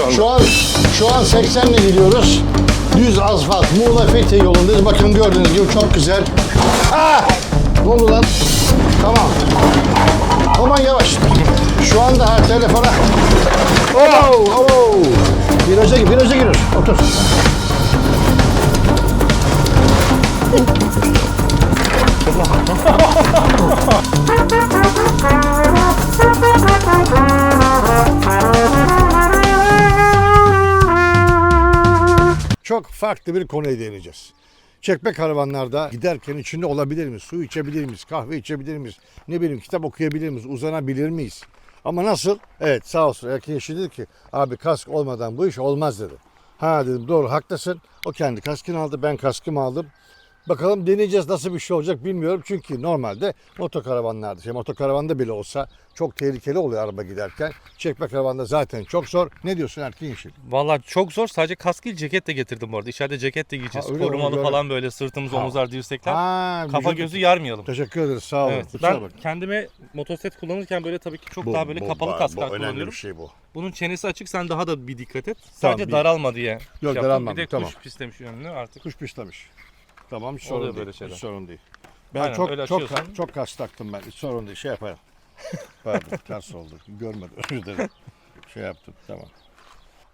şu anda. Şu an şu an 80 ile gidiyoruz. Düz asfalt Muğla Fethiye yolundayız. Bakın gördüğünüz gibi çok güzel. Ah! Ne oldu lan? Tamam. Aman yavaş. Şu anda her telefona. Oh, oh. Viraja gir, viraja giriyor. Otur. Çok farklı bir konuya değineceğiz. Çekme karavanlarda giderken içinde olabilir miyiz? Su içebilir miyiz? Kahve içebilir miyiz? Ne bileyim kitap okuyabilir miyiz? Uzanabilir miyiz? Ama nasıl? Evet sağ olsun erkek eşi dedi ki abi kask olmadan bu iş olmaz dedi. Ha dedim doğru haklısın. O kendi kaskını aldı ben kaskımı aldım. Bakalım deneyeceğiz nasıl bir şey olacak bilmiyorum. Çünkü normalde motokaravanlarda, şey motokaravanda bile olsa çok tehlikeli oluyor araba giderken. Çekme karavanda zaten çok zor. Ne diyorsun erkeğin yeşil? Vallahi çok zor. Sadece kask değil ceket de getirdim bu arada. İçeride ceket de giyeceğiz. Ha, öyle? Korumalı Öyle. falan böyle sırtımız, omuzlar, dirsekler. Ha, Kafa gözü yarmayalım. Teşekkür ederiz sağ olun. Evet. Ben bak. kendime motosiklet kullanırken böyle tabii ki çok Bu- daha böyle bu- kapalı kasklar bu kullanıyorum. bir şey bu. Bunun çenesi açık sen daha da bir dikkat et. Tamam, Sadece bir- daralma diye. Yok, şey daralmadım, Bir de tamam. kuş pislemiş önünü artık. Kuş pişlemiş. Tamam hiç Oluyor sorun değil. böyle şeyler. Hiç sorun değil. Ben Aynen, çok öyle çok çok kas taktım ben. Hiç sorun değil. Şey yapayım. Pardon ters oldu. Görmedim. Özür dilerim. Şey yaptım. Tamam.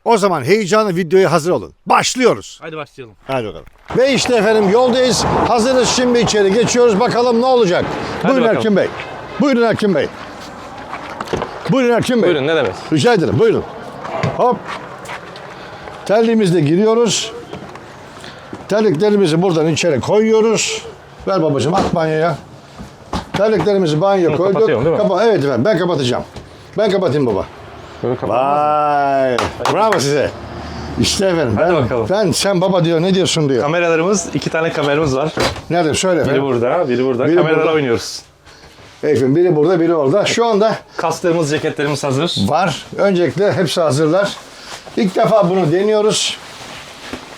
O zaman heyecanlı videoya hazır olun. Başlıyoruz. Hadi başlayalım. Hadi bakalım. Ve işte efendim yoldayız. Hazırız şimdi içeri geçiyoruz. Bakalım ne olacak. Buyurun bakalım. Erkin Bey. Buyurun Erkin Bey. Buyurun Erkin Bey. Buyurun ne demek? Rica ederim. Buyurun. Hop. Terliğimizle giriyoruz. Terliklerimizi buradan içeri koyuyoruz. Ver babacığım at banyoya. Terliklerimizi banyoya koyduk. kapatıyorum, değil mi? Kapa- evet efendim ben kapatacağım. Ben kapatayım baba. Böyle Vay. Bravo size. İşte efendim. Hadi ben, bakalım. ben sen baba diyor ne diyorsun diyor. Kameralarımız, iki tane kameramız var. Nerede söyle Biri efendim. burada, biri burada. Biri Kameralara burada. oynuyoruz. Efendim biri burada biri orada. Şu anda Kasklarımız, ceketlerimiz hazır. var. Öncelikle hepsi hazırlar. İlk defa bunu deniyoruz.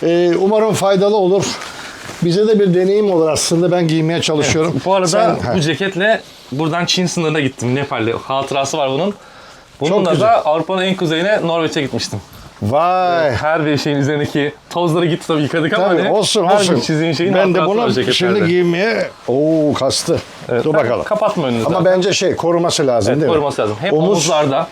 Ee, umarım faydalı olur. Bize de bir deneyim olur aslında. Ben giymeye çalışıyorum. Bu arada Sen- bu ceketle buradan Çin sınırına gittim. Nepal'de. Hatırası var bunun. Bununla da Avrupa'nın en kuzeyine Norveç'e gitmiştim. Vay. Her bir şeyin üzerindeki tozları gitti tabii yıkadık ama Tabii, hani olsun her olsun. bir çizdiğin şeyin ben de bunu şimdi giymeye... Oo kastı. Evet, Dur bakalım. Kapatma önünü Ama zaten. bence şey koruması lazım Evet, değil mi? koruması lazım. Hem Omuz- omuzlarda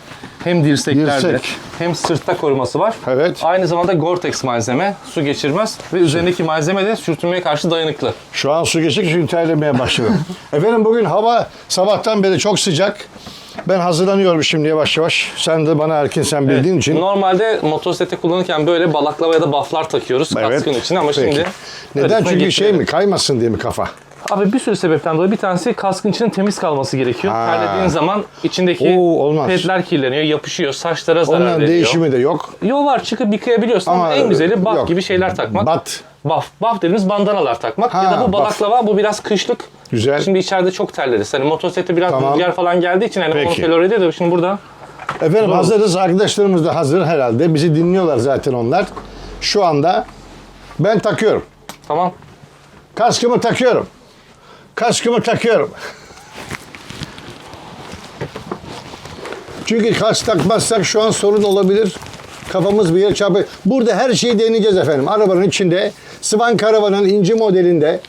hem dirseklerde Dirsek. hem sırtta koruması var. Evet. Aynı zamanda Gore-Tex malzeme su geçirmez ve üzerindeki malzeme de sürtünmeye karşı dayanıklı. Şu an su geçtik çünkü terlemeye başladım. Efendim bugün hava sabahtan beri çok sıcak. Ben hazırlanıyorum şimdi yavaş yavaş. Sen de bana erken sen bildiğin için. Normalde motosikleti kullanırken böyle balaklava ya da baflar takıyoruz kaskın içine ama Peki. şimdi Neden? Çünkü şey mi kaymasın diye mi kafa? Abi bir sürü sebepten dolayı bir tanesi kaskın içinin temiz kalması gerekiyor. Ha. Terlediğin zaman içindeki Oo, olmaz. pedler kirleniyor, yapışıyor, saçlara zarar Onların veriyor. değişimi de yok. Yol var çıkıp yıkayabiliyorsun ama, Ama en güzeli baf yok. gibi şeyler takmak. Bat. Baf. Baf dediğimiz bandanalar takmak. Ha, ya da bu balaklava bu biraz kışlık. Güzel. Şimdi içeride çok terleriz. Hani motosiklete biraz Tamam. rüzgar falan geldiği için hani Peki. onu teloride de şimdi burada Efendim hazırız. Arkadaşlarımız da hazır herhalde. Bizi dinliyorlar zaten onlar. Şu anda ben takıyorum. tamam. Kaskımı takıyorum. Kaskımı takıyorum. Çünkü kask takmazsak şu an sorun olabilir. Kafamız bir yere çarpıyor. Burada her şeyi deneyeceğiz efendim. Arabanın içinde Svan Karavan'ın inci modelinde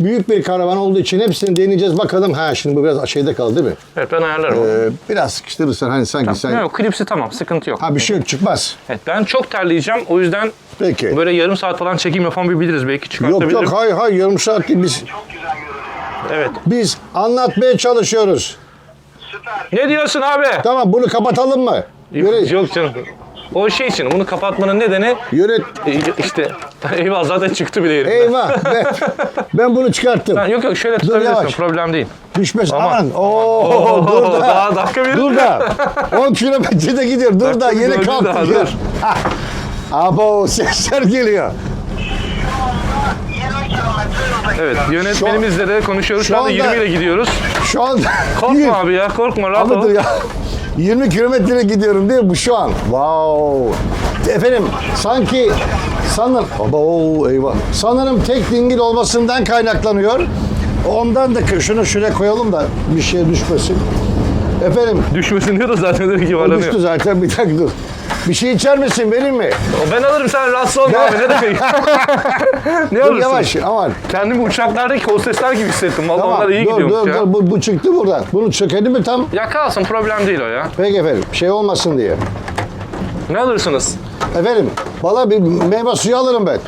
büyük bir karavan olduğu için hepsini deneyeceğiz. Bakalım. Ha şimdi bu biraz şeyde kaldı değil mi? Evet ben ayarlarım. Ee, biraz sıkıştırırsan hani sanki sen... Yok klipsi tamam sıkıntı yok. Ha bir şey yok çıkmaz. Evet, ben çok terleyeceğim o yüzden Peki. böyle yarım saat falan çekim yapan bir biliriz belki Yok çıkartabilirim. yok hayır hayır yarım saat değil. Biz, Evet. biz anlatmaya çalışıyoruz. Ne diyorsun abi? Tamam bunu kapatalım mı? Yönet, Yok canım. O şey için bunu kapatmanın nedeni yönet. e, işte eyvah zaten çıktı bile yerimden. Eyvah ben, ben bunu çıkarttım. Ha, Yok yok şöyle tutabilirsin yavaş. problem değil. Düşmez. Aman. Aman. Oo, dur da. Daha dakika bir. Dur da. 10 kilometrede gidiyor. Dur da Dakika bir yeni döndü kalktı. daha, dur. Abo sesler geliyor. 20 kilometre Evet yönetmenimizle de konuşuyoruz. Şu, şu anda anda- 20 ile gidiyoruz. Şu an Korkma abi ya korkma rahat ol. dur ya. 20 kilometre gidiyorum değil mi bu şu an? Wow. Efendim sanki sanırım Abo eyvah. Sanırım tek dingil olmasından kaynaklanıyor. Ondan da şunu şuraya koyalım da bir şeye düşmesin. Efendim Düşmesin diyor da zaten direkt o yuvarlanıyor. düştü zaten bir dakika dur. Bir şey içer misin vereyim mi? Ben alırım sen rahatsız olma abi ne demek. ne Dur alırsın? yavaş aman. Kendimi uçaklardaki hostesler gibi hissettim. Vallahi onlar iyi dur gidiyormuş dur ya. dur bu, bu çıktı buradan. Bunu çökelim mi tam? Ya kalsın problem değil o ya. Peki efendim şey olmasın diye. Ne alırsınız? Efendim valla bir meyve suyu alırım ben.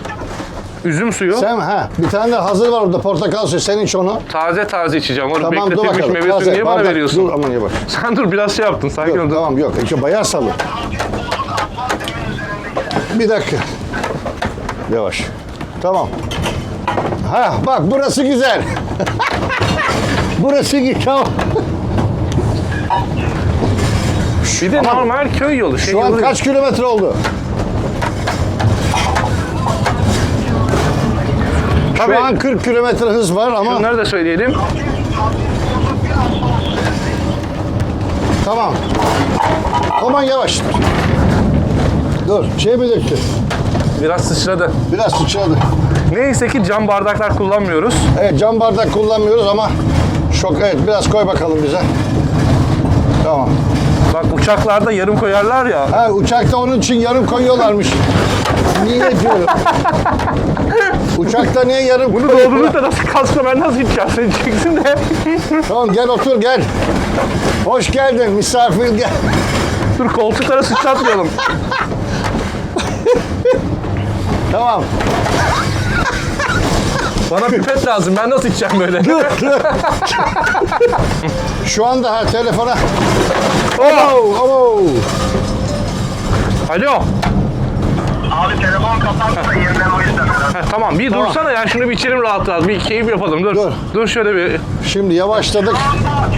Üzüm suyu. Sen ha bir tane de hazır var orada portakal suyu sen iç onu. Taze taze içeceğim. Onu Tamam dur bekletilmiş bakalım. meyve suyu Taze, niye bana bardak- veriyorsun? Dur aman yavaş. Sen dur biraz şey yaptın. Sakin ol. Dur. tamam yok. İşte bayağı salı. Bir dakika. Yavaş. Tamam. Ha bak burası güzel. burası güzel. Tamam. Bir de normal köy yolu. Şey Şu an yolu kaç kilometre oldu? Tabii. Şu an 40 kilometre hız var ama Bunları da söyleyelim. tamam. Aman yavaş. Dur, şey mi döktü? Biraz sıçradı. Biraz sıçradı. Neyse ki cam bardaklar kullanmıyoruz. Evet, cam bardak kullanmıyoruz ama şok, evet biraz koy bakalım bize. Tamam. Bak uçaklarda yarım koyarlar ya. Ha uçakta onun için yarım koyuyorlarmış. Niye diyorum? Uçakta niye yarım Bunu doldurursa da nasıl kalsa ben nasıl gideceğim sen diyeceksin de. Tamam gel otur gel. Hoş geldin misafir gel. Dur koltuklara sıçratmayalım. Tamam. Bana pipet lazım. Ben nasıl içeceğim böyle? Şu anda ha telefona. Oh, oh. Alo. Abi telefon kapattı yeniden o yüzden. Heh, tamam bir Tamam. dursana ya şunu bir içelim rahat rahat. Bir keyif yapalım dur. Dur. Dur şöyle bir. Şimdi yavaşladık.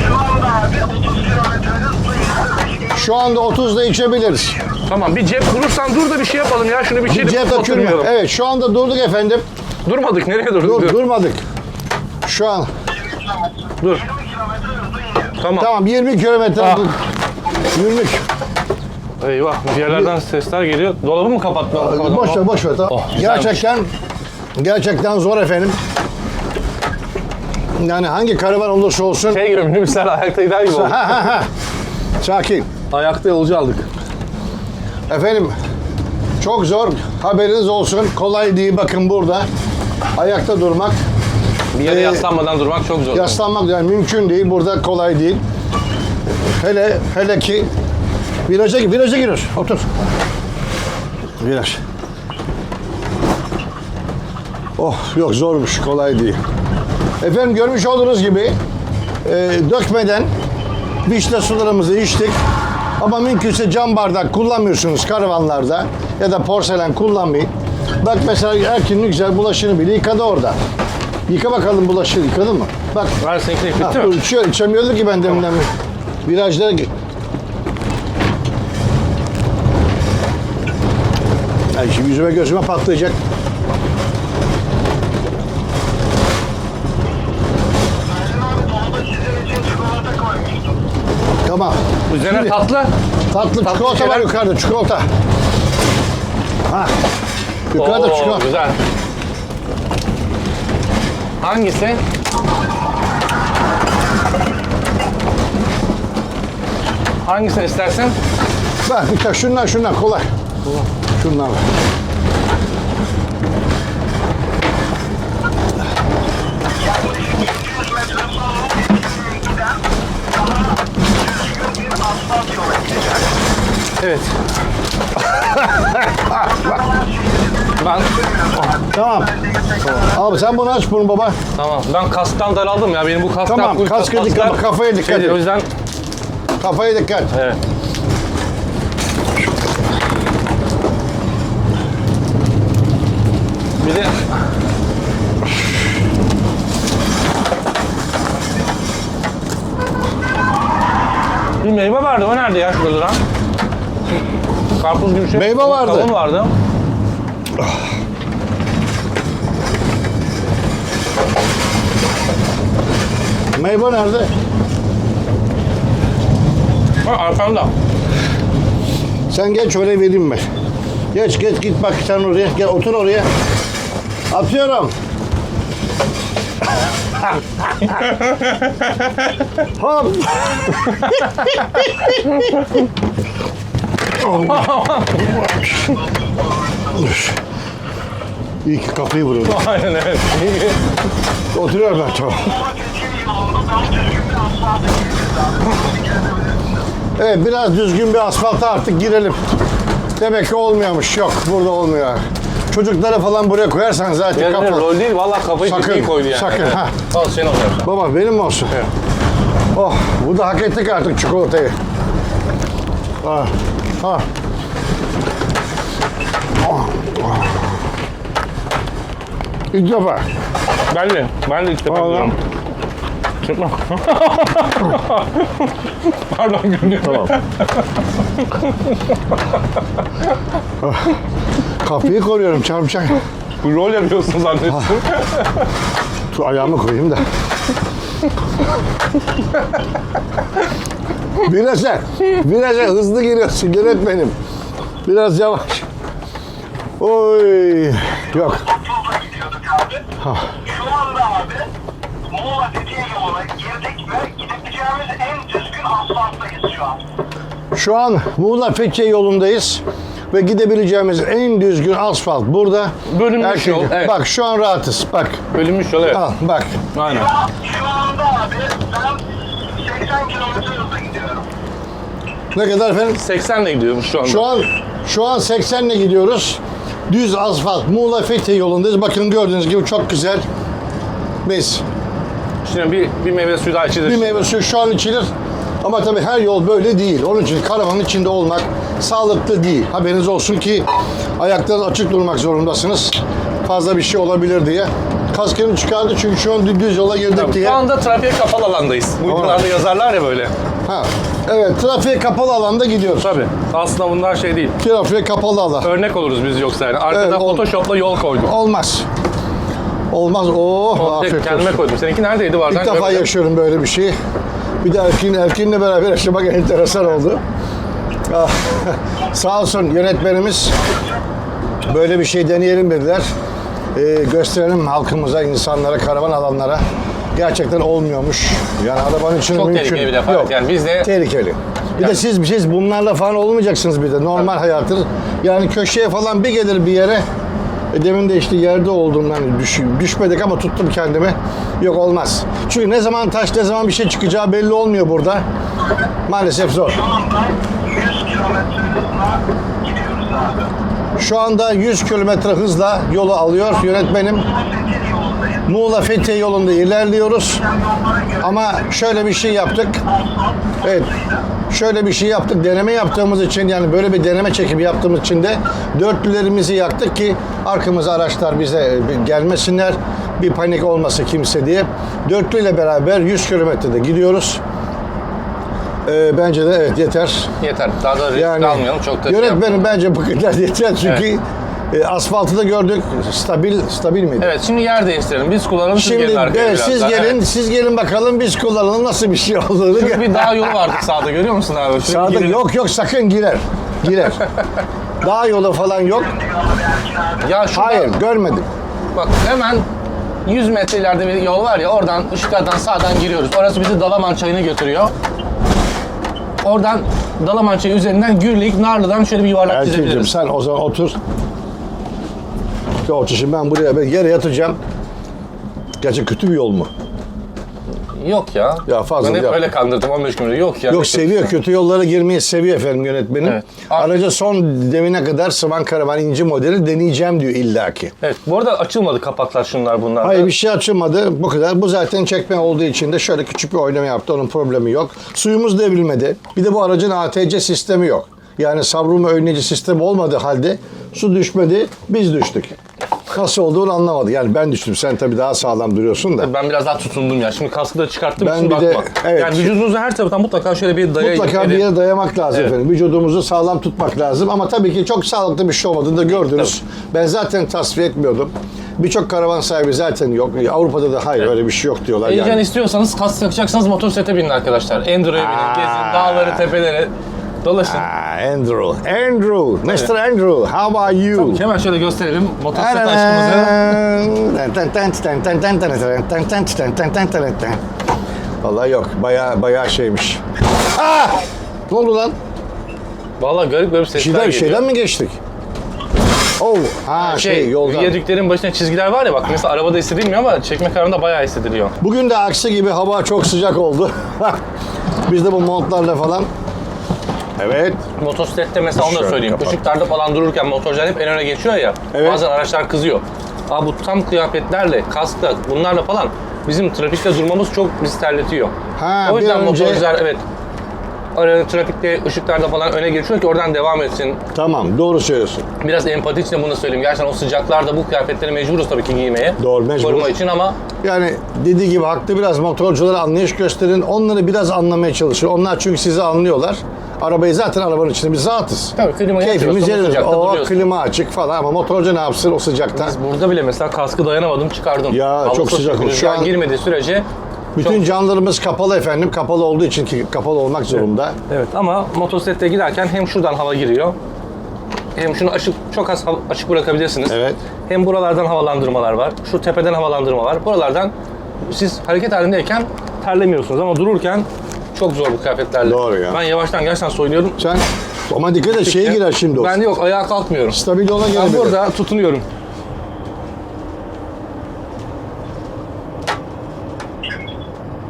Şu anda abi 30 kilometre hızla Şu anda 30'da içebiliriz. Tamam bir cep kurursan dur da bir şey yapalım ya. Şunu bir içelim. Cep oturmayalım. Evet şu anda durduk efendim. Durmadık. Nereye durduk? Dur, Dur. durmadık. Şu an Dur. Tamam. tamam 20 kilometre Ah. yürüdük. Eyvah bir yerlerden sesler geliyor. Dolabı mı kapattın? Kapatalım. Boş ver boş ver. Tamam. Oh, güzelmiş. gerçekten gerçekten zor efendim. Yani hangi karavan olursa olsun. Şey gibi minibüsler ayakta gider gibi oldu. Ha ha ha. Sakin. Ayakta yolcu aldık. Efendim çok zor. Haberiniz olsun. Kolay değil bakın burada. Ayakta durmak, Bir yere Ee, yaslanmadan durmak çok zor. yaslanmak yani mümkün değil. Burada kolay değil. Hele hele ki viraja viraja giriyor. Otur. Viraj. Oh yok zormuş. Kolay değil. Efendim görmüş olduğunuz gibi e, dökmeden vişne sularımızı içtik. Ama mümkünse cam bardak kullanmıyorsunuz karavanlarda ya da porselen kullanmayın. Bak mesela Erkin ne güzel bulaşığını bile yıkadı orada. Yıka bakalım bulaşığı yıkadın mı? Bak Ver seninkini ha, bitti dur, mi? içiyor, içemiyordu ki ben deminden beri. Virajlara gi- Ay şimdi yüzüme gözüme patlayacak. Tamam. Üzerine Şimdi- tatlı. Tatlı, çikolata var şeyler- yukarıda, çikolata. Ha. Yukarıda Oo, çikolata. Güzel. Hangisi? Hangisini istersin? Bak bir tane şundan şundan kolay. Şundan Evet. ben Tamam. Abi sen bunu aç bunu baba. tamam. Ben kasktan daraldım ya. Benim bu kasklar Tamam, full kaska kasklar- dikkat, kafaya dikkat Şey, et. O yüzden Kafaya dikkat. evet. Bir de meyve vardı. O nerede ya şurada duran? Karpuz gibi şey. Meyve vardı. Kavun vardı. Meyve nerede? Ha, arkamda. Sen geç oraya vereyim ben. Geç geç git bak sen oraya. Gel otur oraya. Atıyorum. Hop. İyi ki kapıyı vuruyorum. Aynen evet. Oturuyorum ben tamam. Evet biraz düzgün bir asfalta artık girelim. Demek ki olmuyormuş. Yok burada olmuyor. Çocukları falan buraya koyarsan zaten Yani kapı. rol değil valla kafayı Sakın, koydu yani. sakın, Evet. ha. Al senin olacak. Baba benim mi olsun? Oh bu da hak ettik artık çikolatayı. Ha. Ha. Oh, oh. İlk defa. Ben de, ben de ilk defa Vallahi. diyorum. Çıkma. Pardon güldüm. Tamam. Kapıyı koruyorum çarpacak. Rol yapıyorsun zannettim. Şu ayağımı koyayım da. Biraz biraz hızlı giriyorsun yönetmenim. Biraz yavaş. Oy. Yok. Tuzla gidiyorduk abi. Şu anda abi Muğla Fethiye yoluna girdik ve gidebileceğimiz en düzgün asfalttayız şu an. Şu an Muğla Fethiye yolundayız ve gidebileceğimiz en düzgün asfalt burada. Bölünmüş Erkek- yol, evet. Bak şu an rahatız. Bak. Bölünmüş yol evet. Al bak. Aynen. Şu anda abi ben 80 kilometre hızla gidiyorum. Ne kadar efendim? 80 ile gidiyormuş şu anda. Şu an şu an 80 ile gidiyoruz. Düz asfalt Muğla Fethiye yolundayız. Bakın gördüğünüz gibi çok güzel. Biz Şimdi bir, bir meyve suyu daha içilir. bir meyve suyu şu an içilir. Ama tabii her yol böyle değil. Onun için karavanın içinde olmak sağlıklı değil. Haberiniz olsun ki ayaklarınız açık durmak zorundasınız. Fazla bir şey olabilir diye. Kaskını çıkardı çünkü şu an düz yola girdik diye. Şu anda trafiğe kapalı alandayız. Videolarda yazarlar ya böyle. Ha. Evet, trafiğe kapalı alanda gidiyoruz. Tabii. Aslında bunlar şey değil. Trafiğe kapalı alan. Örnek oluruz biz yoksa yani. Arkada Evet, ol- Photoshop'la yol koydum. Olmaz. Olmaz. Oh, Tek afiyet kendime olsun. koydum. Seninki neredeydi vardan? İlk defa yaşıyorum böyle bir şeyi. Bir de erkeğin, erkeğinle beraber yaşamak enteresan oldu. Ah, Sağ olsun yönetmenimiz böyle bir şey deneyelim dediler. Ee, gösterelim halkımıza, insanlara, karavan alanlara. Gerçekten olmuyormuş. Yani arabanın içinde Çok mümkün. tehlikeli bir defa. Yok. Yani biz de Tehlikeli. Bir de siz siz bunlarla falan olmayacaksınız bir de. Normal hayatı. Yani köşeye falan bir gelir bir yere. E demin de işte yerde oldum ben düş, düşmedik ama tuttum kendimi. Yok olmaz. Çünkü ne zaman taş ne zaman bir şey çıkacağı belli olmuyor burada. Maalesef zor. Şu anda 100 kilometre hızla gidiyoruz abi. Şu anda 100 kilometre hızla yolu alıyor yönetmenim. Muğla Fethiye yolunda ilerliyoruz. Ama şöyle bir şey yaptık. Evet. Şöyle bir şey yaptık. Deneme yaptığımız için yani böyle bir deneme çekimi yaptığımız için de dörtlülerimizi yaktık ki arkamıza araçlar bize e, gelmesinler. Bir panik olması kimse diye. Dörtlü ile beraber 100 kilometrede gidiyoruz. Ee, bence de evet yeter. yeter. Daha da risk Yani almayalım. Çok da şey yönetmenim yapmayalım. bence bu kadar yeter çünkü e, asfaltı da gördük. Stabil stabil miydi? Evet şimdi yer değiştirelim. Biz kullanalım siz Şimdi gelin arkaya evet, biraz siz daha. gelin, Evet. siz gelin bakalım biz kullanalım nasıl bir şey olduğunu. Çünkü bir dağ yolu vardı sağda görüyor musun abi? Şimdi Sağda girelim. yok yok sakın girer. Girer. Dağ yolu falan yok. Ya şurada Hayır görmedim. bak hemen 100 metre ileride bir yol var ya oradan ışıklardan sağdan giriyoruz. Orası bizi Dalaman çayına götürüyor. Oradan Dalaman çayı üzerinden Gürlük, Narlı'dan şöyle bir yuvarlak çizebiliriz. sen o zaman otur. Otur şimdi ben buraya ben yere yatacağım. Gerçi kötü bir yol mu? Yok ya. Ya fazla Ben hep yok. öyle kandırdım 15 gün önce. Yok ya. Yok seviyor kötü yollara girmeyi seviyor efendim yönetmenim. Evet. Araca son demine kadar Sıvan Karavan inci modeli deneyeceğim diyor illaki. Evet. Bu arada açılmadı kapaklar şunlar bunlar. Hayır bir şey açılmadı. Bu kadar. Bu zaten çekme olduğu için de şöyle küçük bir oynama yaptı. Onun problemi yok. Suyumuz devrilmedi. Bir de bu aracın ATC sistemi yok. Yani savrulma önleyici sistemi olmadığı halde su düşmedi. Biz düştük. Nasıl olduğunu anlamadı. Yani ben düştüm. Sen tabii daha sağlam duruyorsun da. Ben biraz daha tutundum ya. Şimdi kaskı da çıkarttım Ben bir de- bakma. evet. Yani vücudunuzu her taraftan mutlaka şöyle bir dayayın. Mutlaka bir yere dayamak lazım Evet. efendim. Vücudumuzu sağlam tutmak lazım. Ama tabii ki çok sağlıklı bir şey olmadığını da gördünüz. Ben zaten tasfiye etmiyordum. Birçok karavan sahibi zaten yok. Avrupa'da da hayır öyle bir şey yok diyorlar. Heyecan Yani. istiyorsanız kask takacaksanız motosiklete binin arkadaşlar. Enduro'ya binin, gezin, dağları, tepeleri dolaşın. Ah, Andrew. Andrew. Mr. Andrew. How are you? Hemen şöyle gösterelim motosiklet aşkımızı. Vallahi yok. Baya baya şeymiş. Ah! Ne oldu lan? Vallahi garip garip Bir sesler şeyden, bir geliyor. şeyden mi geçtik? Oh, ha şey, yoldan. Viyadüklerin başına çizgiler var ya bak mesela arabada hissedilmiyor ama çekme kararında bayağı hissediliyor. Bugün de aksi gibi hava çok sıcak oldu. Biz de bu montlarla falan. Evet. Motosiklette mesela onu da Şöyle söyleyeyim. kapat. Işıklarda falan dururken motorcular hep en öne geçiyor ya. Evet. Bazen araçlar kızıyor. Abi bu tam kıyafetlerle, kaskla, bunlarla falan bizim trafikte durmamız çok bizi terletiyor. Ha, o yüzden önce- motorcular evet ara- trafikte ışıklarda falan öne geçiyor ki oradan devam etsin. Tamam doğru söylüyorsun. Biraz empati için bunu söyleyeyim. Gerçekten o sıcaklarda bu kıyafetleri mecburuz tabii ki giymeye. Doğru, mecbur. Koruma için ama Yani dediği gibi haklı biraz motorculara anlayış gösterin. Onları biraz anlamaya çalışın. Onlar çünkü sizi anlıyorlar. Arabayı zaten arabanın içinde biz rahatız. tabii klimayı Keyfimiz açıyorsun, yerinde. sıcakta O duruyorsun. klima açık falan ama motorcu ne yapsın o sıcakta? Biz burada bile mesela kaskı dayanamadım çıkardım. Ya, Hava çok sıcak. Şu Rüzgar an- girmediği sürece Bütün camlarımız kapalı efendim. Kapalı olduğu için ki kapalı olmak zorunda. Evet ama motosiklette giderken hem şuradan hava giriyor hem şunu açık çok az hava- açık bırakabilirsiniz. Evet. Hem buralardan havalandırmalar var. Şu tepeden havalandırma var. Buralardan siz hareket halindeyken terlemiyorsunuz ama dururken çok zor bu kıyafetlerle. Doğru ya. Ben yavaştan gerçekten soyunuyorum. Sen ama dikkat et şeye girer şimdi o. Ben de yok ayağa kalkmıyorum. Stabil ona Ben burada tutunuyorum.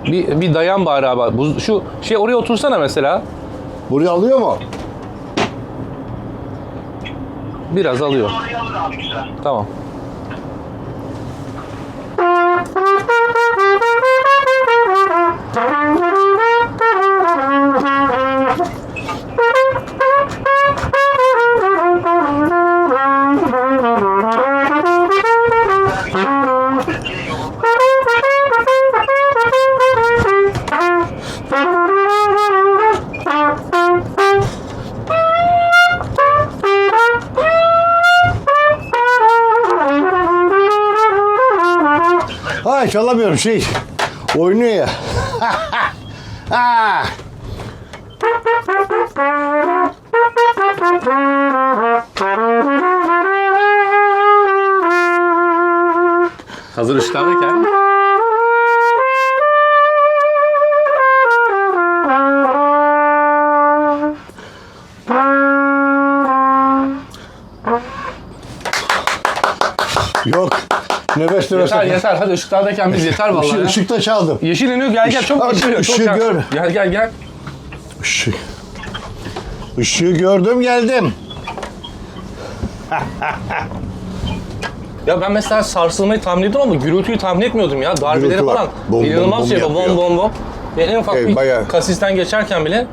Bir, bir dayan bari abi. Bu, şu şey oraya otursana mesela. Buraya alıyor mu? Biraz alıyor. Orayı alır abi güzel. Tamam. Çalamıyorum şey. Oynuyor ya. ha. Hazır ışıklardayken. Yok. Nefes nefes. Yeter yeter hadi ışıklardayken biz yeter vallahi. Işık, ya. ışıkta çaldım. Yeşil yanıyor gel gel çok yeşil yanıyor. çok ışığı gel. gör. Gel gel gel. Işık. Işığı gördüm geldim. Ya ben mesela sarsılmayı tahmin ediyordum ama gürültüyü tahmin etmiyordum ya. Darbeleri Gürültü var. falan. Bom, bom, İnanılmaz bom şey bu. Bom yapıyor. bom bom. Yani en ufak Evet, bir bayağı. kasisten geçerken bile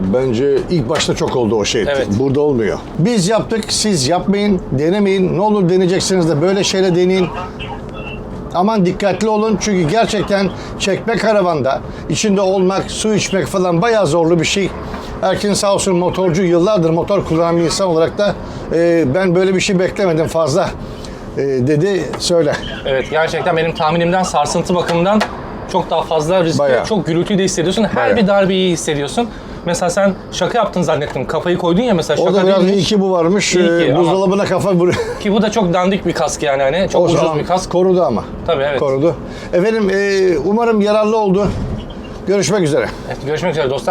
Bence ilk başta çok oldu o şey. Evet. Burada olmuyor. Biz yaptık, siz yapmayın, denemeyin. Ne olur deneyeceksiniz de böyle şeyle deneyin. Aman dikkatli olun çünkü gerçekten çekme karavanda içinde olmak, su içmek falan bayağı zorlu bir şey. Erkin sağ olsun motorcu yıllardır motor kullanan bir insan olarak da e, ben böyle bir şey beklemedim fazla e, dedi söyle. evet gerçekten benim tahminimden sarsıntı bakımından çok daha fazla riskli, Bayağı. çok gürültüyü de hissediyorsun. Her Bayağı. bir darbeyi hissediyorsun. Mesela sen şaka yaptın zannettim. Kafayı koydun ya mesela O şaka da biraz iyi değilmiş. ki bu varmış. İyi ki E, ama- buzdolabına kafa vuruyor. Ki bu da çok dandik bir kask yani hani. Çok O ucuz bir kask. Korudu ama. Tabii evet. Korudu. Efendim e, umarım yararlı oldu. Görüşmek üzere. Evet, görüşmek üzere dostlar.